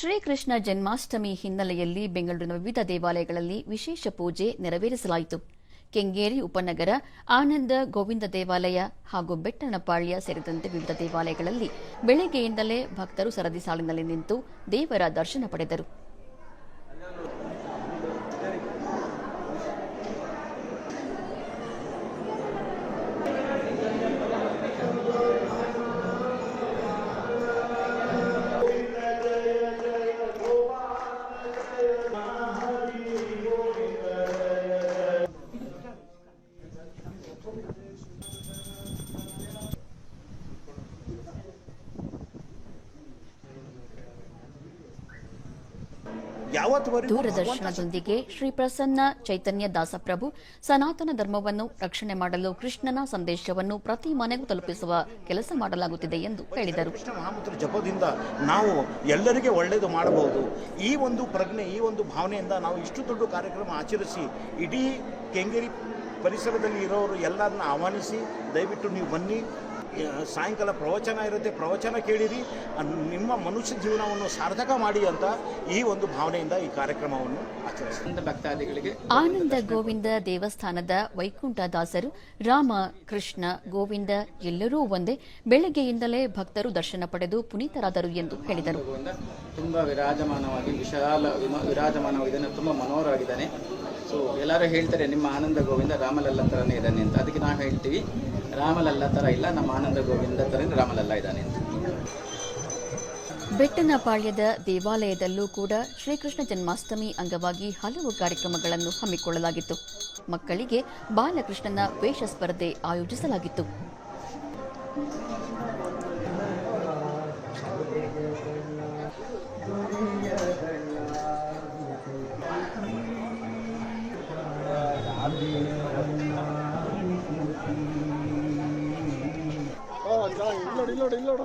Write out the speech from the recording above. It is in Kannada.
ಶ್ರೀಕೃಷ್ಣ ಜನ್ಮಾಷ್ಟಮಿ ಹಿನ್ನೆಲೆಯಲ್ಲಿ ಬೆಂಗಳೂರಿನ ವಿವಿಧ ದೇವಾಲಯಗಳಲ್ಲಿ ವಿಶೇಷ ಪೂಜೆ ನೆರವೇರಿಸಲಾಯಿತು. ಕೆಂಗೇರಿ ಉಪನಗರ, ಆನಂದ ಗೋವಿಂದ ದೇವಾಲಯ ಹಾಗೂ ಬೆಟ್ಟನಪಾಳ್ಯ ಸೇರಿದಂತೆ ವಿವಿಧ ದೇವಾಲಯಗಳಲ್ಲಿ ಬೆಳಗ್ಗೆಯಿಂದಲೇ ಭಕ್ತರು ಸರದಿ ಸಾಲಿನಲ್ಲಿ ನಿಂತು ದೇವರ ದರ್ಶನ ಪಡೆದರು. ದೂರದರ್ಶನದೊಂದಿಗೆ ಶ್ರೀ ಪ್ರಸನ್ನ ಚೈತನ್ಯ ದಾಸಪ್ರಭು ಸನಾತನ ಧರ್ಮವನ್ನು ರಕ್ಷಣೆ ಮಾಡಲು ಕೃಷ್ಣನ ಸಂದೇಶವನ್ನು ಪ್ರತಿ ಮನೆಗೂ ತಲುಪಿಸುವ ಕೆಲಸ ಮಾಡಲಾಗುತ್ತಿದೆ ಎಂದು ಹೇಳಿದರು. ಜಪದಿಂದ ನಾವು ಎಲ್ಲರಿಗೆ ಒಳ್ಳೆಯದು ಮಾಡಬಹುದು. ಈ ಒಂದು ಪ್ರಜ್ಞೆ ಈ ಒಂದು ಭಾವನೆಯಿಂದ ನಾವು ಇಷ್ಟು ದೊಡ್ಡ ಕಾರ್ಯಕ್ರಮ ಆಚರಿಸಿ ಇಡೀ ಕೆಂಗೇರಿ ಪರಿಸರದಲ್ಲಿ ಇರೋರು ಎಲ್ಲರನ್ನ ಆಹ್ವಾನಿಸಿ ದಯವಿಟ್ಟು ನೀವು ಬನ್ನಿ. ಸಾಯಂಕಾಲ ಪ್ರವಚನ ಇರುತ್ತೆ ಪ್ರವಚನ ಕೇಳಿರಿ ನಿಮ್ಮ ಮನುಷ್ಯ ಜೀವನವನ್ನು ಸಾರ್ಥಕ ಮಾಡಿ ಅಂತ ಈ ಒಂದು ಭಾವನೆಯಿಂದ ಈ ಕಾರ್ಯಕ್ರಮವನ್ನು ಆಚರಿಸಿ ಅಂತ ಭಕ್ತಾದಿಗಳಿಗೆ ಆನಂದ ಗೋವಿಂದ ದೇವಸ್ಥಾನದ ವೈಕುಂಠ ದಾಸರು ರಾಮ ಕೃಷ್ಣ ಗೋವಿಂದ ಎಲ್ಲರೂ ಒಂದೇ ಬೆಳಗ್ಗೆಯಿಂದಲೇ ಭಕ್ತರು ದರ್ಶನ ಪಡೆದು ಪುನೀತರಾದರು ಎಂದು ಹೇಳಿದರು. ಗೋವಿಂದ ತುಂಬಾ ವಿರಾಜಮಾನವಾಗಿ ವಿಶಾಲ ವಿರಾಜಮಾನವಾಗಿದ್ದಾನೆ ತುಂಬಾ ಮನೋಹರವಾಗಿದ್ದಾನೆ. ಸೊ ಎಲ್ಲರೂ ಹೇಳ್ತಾರೆ ನಿಮ್ಮ ಆನಂದ ಗೋವಿಂದ ರಾಮಲಲ್ಲ ಥರನೇ ಇದ್ದಾನೆ ಅಂತ. ಅದಕ್ಕೆ ನಾವು ಹೇಳ್ತೀವಿ ರಾಮಲಲ್ಲ ಥರ ಇಲ್ಲ ನಮ್ಮ ಆನಂದ ಗೋವಿಂದ ರಾಮಲಲ್ಲ ಇದ್ದಾನೆ ಅಂತ. ಬೆಟ್ಟನಪಾಳ್ಯದ ದೇವಾಲಯದಲ್ಲೂ ಕೂಡ ಶ್ರೀಕೃಷ್ಣ ಜನ್ಮಾಷ್ಟಮಿ ಅಂಗವಾಗಿ ಹಲವು ಕಾರ್ಯಕ್ರಮಗಳನ್ನು ಹಮ್ಮಿಕೊಳ್ಳಲಾಗಿತ್ತು. ಮಕ್ಕಳಿಗೆ ಬಾಲಕೃಷ್ಣನ ವೇಷ ಸ್ಪರ್ಧೆ ಆಯೋಜಿಸಲಾಗಿತ್ತು. ਲੋੜੀ ਲੋੜੀ ਲੋੜ।